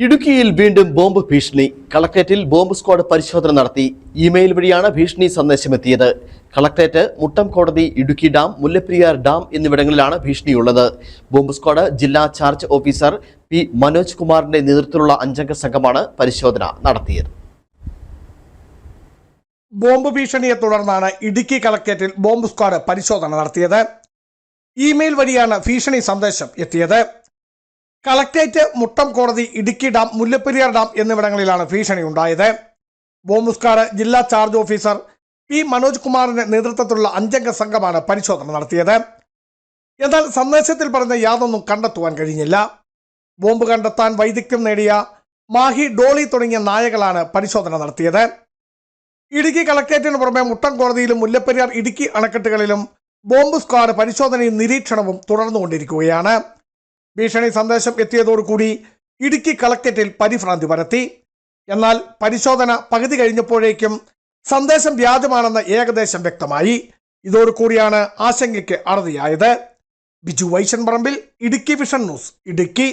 ഇടുക്കിയിൽ വീണ്ടും ബോംബ് ഭീഷണി. കളക്ടറേറ്റിൽ ബോംബ് സ്ക്വാഡ് പരിശോധന നടത്തി. ഇമെയിൽ വഴിയാണ് ഭീഷണി സന്ദേശമെത്തിയത്. കളക്ടറേറ്റ് മുട്ടം കോടതി ഇടുക്കി ഡാം മുല്ലപ്പെരിയാർ ഡാം എന്നിവിടങ്ങളിലാണ് ഭീഷണിയുള്ളത്. ബോംബ് സ്ക്വാഡ് ജില്ലാ ചാർജ് ഓഫീസർ പി മനോജ് കുമാറിന്റെ നേതൃത്വത്തിലുള്ള അഞ്ചംഗ സംഘമാണ് പരിശോധന നടത്തിയത്. ബോംബ് ഭീഷണിയെ തുടർന്നാണ് ഇടുക്കി കളക്ടറേറ്റിൽ ബോംബ് സ്ക്വാഡ് പരിശോധന നടത്തിയത്. ഇമെയിൽ വഴിയാണ് ഭീഷണി സന്ദേശം എത്തിയത്. കളക്ടറേറ്റ് മുട്ടം കോടതി ഇടുക്കി ഡാം മുല്ലപ്പെരിയാർ ഡാം എന്നിവിടങ്ങളിലാണ് ഭീഷണി ഉണ്ടായത്. ബോംബുസ്കാർ ജില്ലാ ചാർജ് ഓഫീസർ പി മനോജ് കുമാറിന്റെ നേതൃത്വത്തിലുള്ള അഞ്ചംഗ സംഘമാണ് പരിശോധന നടത്തിയത്. എന്നാൽ സന്ദേശത്തിൽ പറഞ്ഞ യാതൊന്നും കണ്ടെത്തുവാൻ കഴിഞ്ഞില്ല. ബോംബ് കണ്ടെത്താൻ വൈദഗ്ധ്യം നേടിയ മാഹി ഡോളി തുടങ്ങിയ നായകളാണ് പരിശോധന നടത്തിയത്. ഇടുക്കി കളക്ടറേറ്റിന് പുറമെ മുട്ടം കോടതിയിലും മുല്ലപ്പെരിയാർ ഇടുക്കി അണക്കെട്ടുകളിലും ബോംബ് സ്ക്വാഡ് പരിശോധനയും നിരീക്ഷണവും തുടർന്നുകൊണ്ടിരിക്കുകയാണ്. ഭീഷണി സന്ദേശം എത്തിയതോടുകൂടി ഇടുക്കി കളക്ടറേറ്റിൽ പരിഭ്രാന്തി പരത്തി. എന്നാൽ പരിശോധന പകുതി കഴിഞ്ഞപ്പോഴേക്കും സന്ദേശം വ്യാജമാണെന്ന് ഏകദേശം വ്യക്തമായി. ഇതോടുകൂടിയാണ് ആശങ്കയ്ക്ക് അറുതിയായത്. Biju Vaishan Parambil Idukki vision news Idukki.